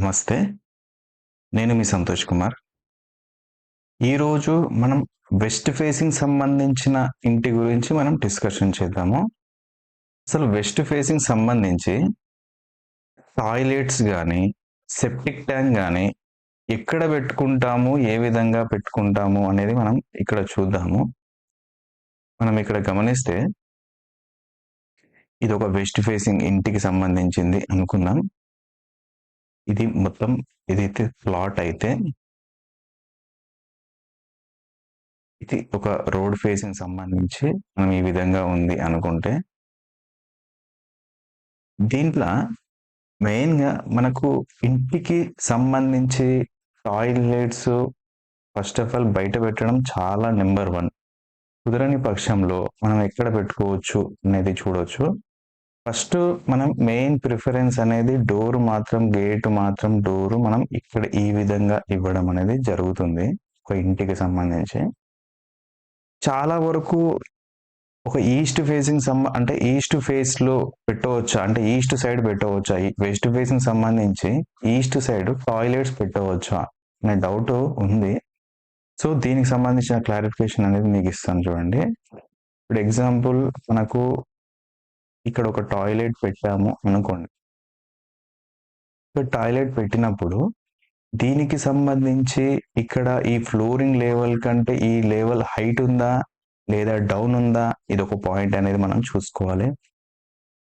నమస్తే. నేను మీ సంతోష్ కుమార్. ఈరోజు మనం వెస్ట్ ఫేసింగ్ సంబంధించిన ఇంటి గురించి మనం డిస్కషన్ చేద్దాము. అసలు వెస్ట్ ఫేసింగ్ సంబంధించి టాయిలెట్స్ కానీ సెప్టిక్ ట్యాంక్ కానీ ఎక్కడ పెట్టుకుంటాము ఏ విధంగా పెట్టుకుంటాము అనేది మనం ఇక్కడ చూద్దాము. మనం ఇక్కడ గమనిస్తే ఇది ఒక వెస్ట్ ఫేసింగ్ ఇంటికి సంబంధించింది అనుకుందాం. ఇది మొత్తం ఇదైతే ప్లాట్ అయితే ఇది ఒక రోడ్ ఫేసింగ్ సంబంధించి మనం ఈ విధంగా ఉంది అనుకుంటే దీంట్లో మెయిన్గా మనకు ఇంటికి సంబంధించి టాయిలెట్స్ ఫస్ట్ ఆఫ్ ఆల్ బయట పెట్టడం చాలా నెంబర్ వన్ కుదరని పక్షంలో మనం ఎక్కడ పెట్టుకోవచ్చు అనేది చూడవచ్చు ఫస్ట్ మనం మెయిన్ ప్రిఫరెన్స్ అనేది డోర్ మాత్రం గేట్ మాత్రం డోరు మనం ఇక్కడ ఈ విధంగా ఇవ్వడం అనేది జరుగుతుంది ఒక ఇంటికి సంబంధించి. చాలా వరకు ఒక ఈస్ట్ ఫేసింగ్ సంబ అంటే ఈస్ట్ ఫేస్లో పెట్టవచ్చా అంటే ఈస్ట్ సైడ్ పెట్టవచ్చా వెస్ట్ ఫేసింగ్ సంబంధించి ఈస్ట్ సైడ్ టాయిలెట్స్ పెట్టవచ్చా అనే డౌట్ ఉంది. సో దీనికి సంబంధించిన క్లారిఫికేషన్ అనేది మీకు ఇస్తాను చూడండి. ఇప్పుడు ఎగ్జాంపుల్ మనకు ఇక్కడ ఒక టాయిలెట్ పెట్టాము అనుకోండి. ఇక్కడ టాయిలెట్ పెట్టినప్పుడు దీనికి సంబంధించి ఇక్కడ ఈ ఫ్లోరింగ్ లెవెల్ కంటే ఈ లెవెల్ హైట్ ఉందా? లేదా డౌన్ ఉందా? ఇది ఒక పాయింట్ అనేది మనం చూసుకోవాలి.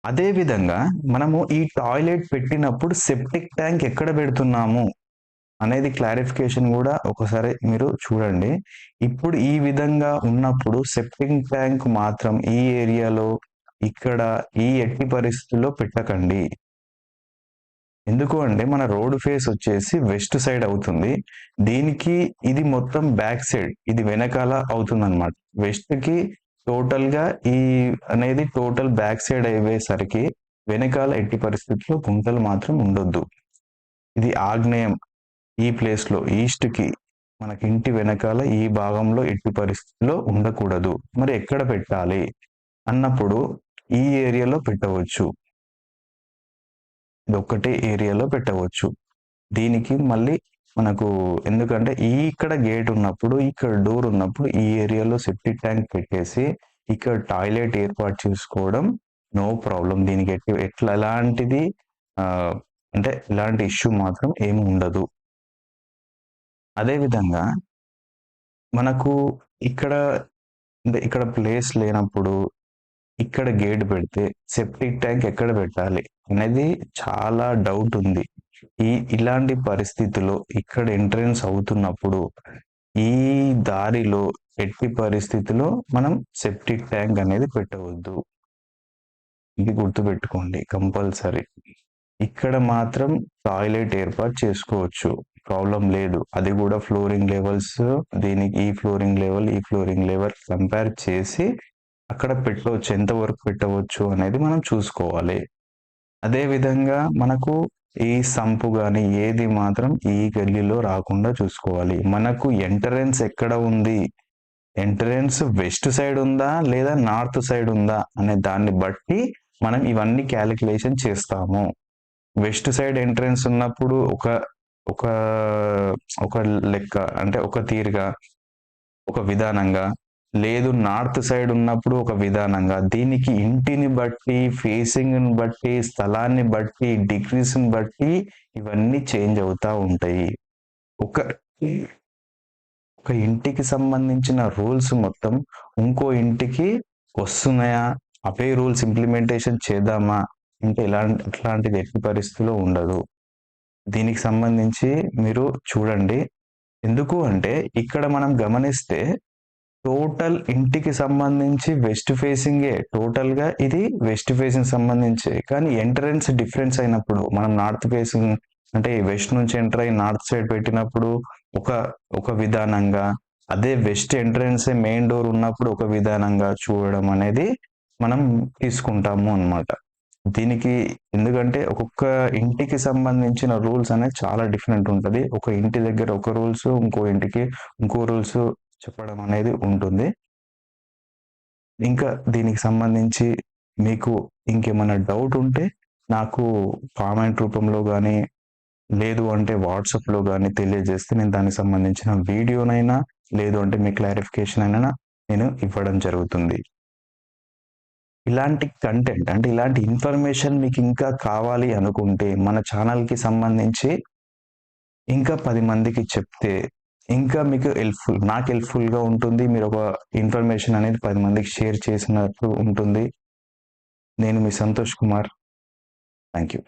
అదే విధంగా మనము ఈ టాయిలెట్ పెట్టినప్పుడు సెప్టిక్ ట్యాంక్ ఎక్కడ పెడుతున్నాము? అనేది క్లారిఫికేషన్ కూడా ఒకసారి మీరు చూడండి. ఇప్పుడు ఈ విధంగా ఉన్నప్పుడు సెప్టిక్ ట్యాంక్ మాత్రం ఈ ఏరియాలో ఇక్కడ ఈ ఎట్టి పరిస్థితుల్లో పెట్టకండి. ఎందుకు అంటే మన రోడ్ ఫేస్ వచ్చేసి వెస్ట్ సైడ్ అవుతుంది. దీనికి ఇది మొత్తం బ్యాక్ సైడ్ ఇది వెనకాల అవుతుంది అనమాట వెస్ట్కి టోటల్గా ఈ అనేది టోటల్ బ్యాక్ సైడ్ అయ్యేసరికి వెనకాల ఎట్టి పరిస్థితుల్లో గుంటలు మాత్రం ఉండొద్దు. ఇది ఆగ్నేయం. ఈ ప్లేస్లో ఈస్ట్కి మనకి ఇంటి వెనకాల ఈ భాగంలో ఎట్టి పరిస్థితుల్లో ఉండకూడదు. మరి ఎక్కడ పెట్టాలి? అన్నప్పుడు ఈ ఏరియాలో పెట్టవచ్చు. ఇది ఒక్కటే ఏరియాలో పెట్టవచ్చు. దీనికి మళ్ళీ మనకు ఎందుకంటే ఈ ఇక్కడ గేట్ ఉన్నప్పుడు ఇక్కడ డోర్ ఉన్నప్పుడు ఈ ఏరియాలో సెప్టిక్ ట్యాంక్ పెట్టేసి ఇక్కడ టాయిలెట్ ఏర్పాటు చేసుకోవడం నో ప్రాబ్లం దీనికి ఎట్లా ఎలాంటిది అంటే ఇలాంటి ఇష్యూ మాత్రం ఏమి ఉండదు. అదేవిధంగా మనకు ఇక్కడ ఇక్కడ ప్లేస్ లేనప్పుడు ఇక్కడ గేట్ పెడితే సెప్టిక్ ట్యాంక్ ఎక్కడ పెట్టాలి అనేది చాలా డౌట్ ఉంది. ఈ ఇలాంటి పరిస్థితిలో ఇక్కడ ఎంట్రన్స్ అవుతున్నప్పుడు ఈ దారిలో ఎట్టి పరిస్థితిలో మనం సెప్టిక్ ట్యాంక్ అనేది పెట్టవద్దు. ఇది గుర్తుపెట్టుకోండి కంపల్సరీ. ఇక్కడ మాత్రం టాయిలెట్ ఏర్పాటు చేసుకోవచ్చు. ప్రాబ్లం లేదు. అది కూడా ఫ్లోరింగ్ లెవెల్స్ దీనికి ఈ ఫ్లోరింగ్ లెవెల్ ఈ ఫ్లోరింగ్ లెవెల్ కంపేర్ చేసి అక్కడ పెట్టవచ్చు ఎంత వరకు పెట్టవచ్చు అనేది మనం చూసుకోవాలి. అదే విధంగా మనకు ఈ సంపు కానీ ఏది మాత్రం ఈ గల్లీలో రాకుండా చూసుకోవాలి. మనకు ఎంట్రన్స్ ఎక్కడ ఉంది? ఎంట్రన్స్ వెస్ట్ సైడ్ ఉందా? లేదా నార్త్ సైడ్ ఉందా? అనే దాన్ని బట్టి మనం ఇవన్నీ క్యాలిక్యులేషన్ చేస్తాము. వెస్ట్ సైడ్ ఎంట్రన్స్ ఉన్నప్పుడు ఒక ఒక ఒక లెక్క అంటే ఒక తీరుగా ఒక విధానంగా లేదు నార్త్ సైడ్ ఉన్నప్పుడు ఒక విధానంగా దీనికి ఇంటిని బట్టి ఫేసింగ్ని బట్టి స్థలాన్ని బట్టి డిగ్రీస్ని బట్టి ఇవన్నీ చేంజ్ అవుతూ ఉంటాయి. ఒక ఒక ఇంటికి సంబంధించిన రూల్స్ మొత్తం ఇంకో ఇంటికి వస్తున్నాయా? అవే రూల్స్ ఇంప్లిమెంటేషన్ చేద్దామా? అంటే ఇలాంటి అట్లాంటిది ఎట్టి పరిస్థితిలో ఉండదు. దీనికి సంబంధించి మీరు చూడండి. ఎందుకు అంటే ఇక్కడ మనం గమనిస్తే టోటల్ ఇంటికి సంబంధించి వెస్ట్ ఫేసింగే. టోటల్గా ఇది వెస్ట్ ఫేసింగ్ సంబంధించి. కానీ ఎంట్రన్స్ డిఫరెన్స్ అయినప్పుడు మనం నార్త్ ఫేసింగ్ అంటే వెస్ట్ నుంచి ఎంటర్ అయ్యి నార్త్ సైడ్ పెట్టినప్పుడు ఒక ఒక విధానంగా అదే వెస్ట్ ఎంట్రన్స్ మెయిన్ డోర్ ఉన్నప్పుడు ఒక విధానంగా చూడడం అనేది మనం తీసుకుంటాము అన్నమాట. దీనికి ఎందుకంటే ఒక్కొక్క ఇంటికి సంబంధించిన రూల్స్ అనేది చాలా డిఫరెంట్ ఉంటుంది. ఒక ఇంటి దగ్గర ఒక రూల్స్ ఇంకో ఇంటికి ఇంకో రూల్స్ చెప్పడం అనేది ఉంటుంది ఇంకా దీనికి సంబంధించి మీకు ఇంకేమైనా డౌట్ ఉంటే నాకు కామెంట్ రూపంలో కానీ లేదు అంటే వాట్సాప్‌లో కానీ తెలియజేస్తే నేను దానికి సంబంధించిన వీడియోనైనా లేదు అంటే మీ క్లారిఫికేషన్ అయినా నేను ఇవ్వడం జరుగుతుంది. ఇలాంటి కంటెంట్ అంటే ఇలాంటి ఇన్ఫర్మేషన్ మీకు ఇంకా కావాలి అనుకుంటే మన ఛానల్‌కి సంబంధించి ఇంకా పది మందికి చెప్తే ఇంకా మీకు హెల్ప్‌ఫుల్ నాకు హెల్ప్‌ఫుల్‌గా ఉంటుంది. మీరు ఒక ఇన్ఫర్మేషన్ అనేది పది మందికి షేర్ చేసినట్లు ఉంటుంది. నేను మీ సంతోష్ కుమార్. Thank you.